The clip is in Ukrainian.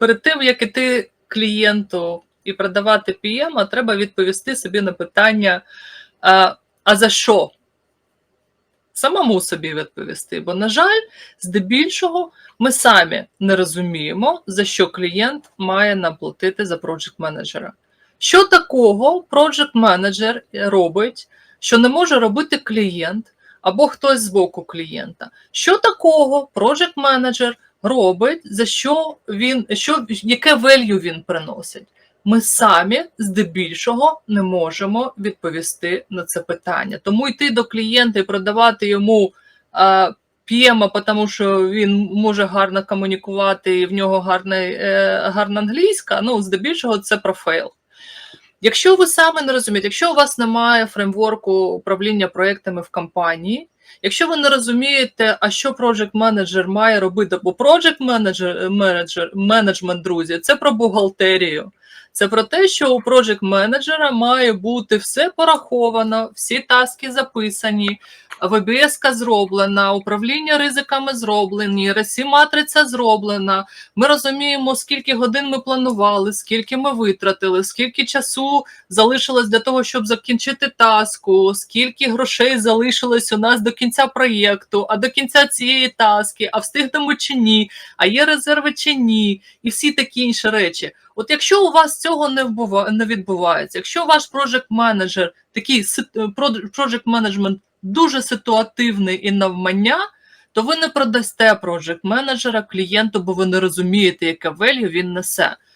перед тим, як іти клієнту і продавати PM, треба відповісти собі на питання: а, а за що? Самому собі відповісти. Бо, на жаль, здебільшого ми самі не розуміємо, за що клієнт має нам платити за проджект менеджера. Що такого проджект менеджер робить, що не може робити клієнт або хтось з боку клієнта? Що такого проджект менеджер робить, за що він, що, яке value він приносить? Ми самі здебільшого не можемо відповісти на це питання. Тому йти до клієнта і продавати йому е, п'єма, тому що він може гарно комунікувати і в нього гарна, е, гарна англійська. Ну, здебільшого, це про фейл. Якщо ви саме не розумієте, якщо у вас немає фреймворку управління проектами в компанії, якщо ви не розумієте, а що project менеджер має робити, бо project менеджер, менеджер, менеджмент, друзі, це про бухгалтерію. Це про те, що у project менеджера має бути все пораховано, всі таски записані, ВБС зроблена, управління ризиками зроблені, ресі матриця зроблена. Ми розуміємо, скільки годин ми планували, скільки ми витратили, скільки часу залишилось для того, щоб закінчити таску, скільки грошей залишилось у нас до кінця проєкту, а до кінця цієї таски, а встигнемо чи ні, а є резерви чи ні, і всі такі інші речі. От якщо у вас цього не вбува- не відбувається, якщо ваш прожект менеджер такий project менеджмент дуже ситуативний і навмання, то ви не продасте прожект менеджера клієнту, бо ви не розумієте, яке value він несе.